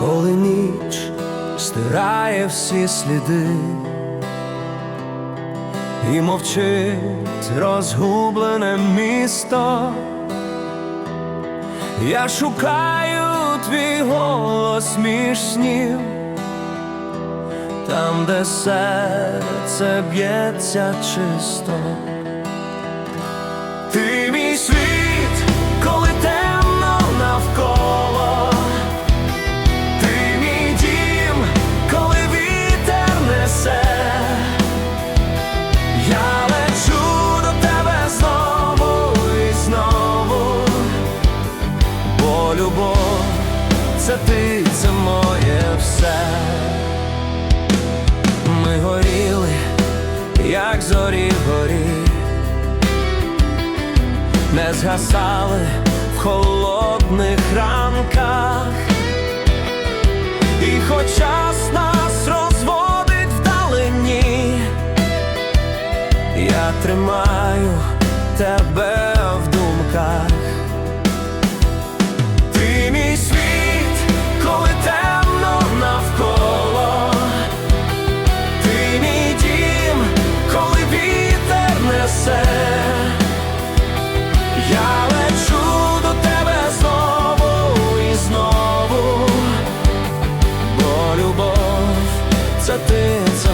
коли ніч стирає всі сліди, і мовчить розгублене місто. Я шукаю твій голос між снів, там, де серце б'ється чисто. Це ти, це моє все. Ми горіли, як зорі горі не згасали в холодних ранках, і хоч час нас розводить вдалині, я тримаю тебе це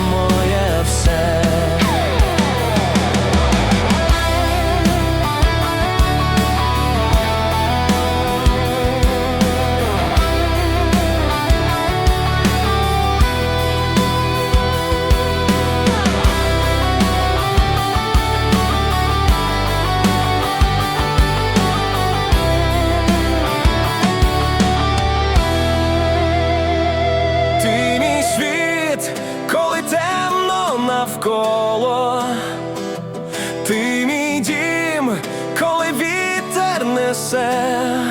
вітер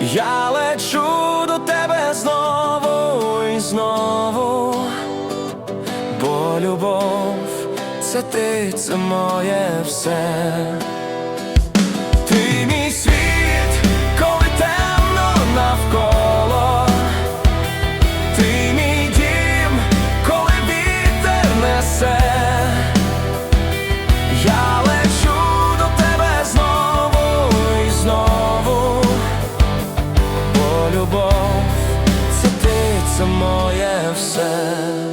я лечу до тебе знову і знову, бо любов це ти, це моє все. це моє все.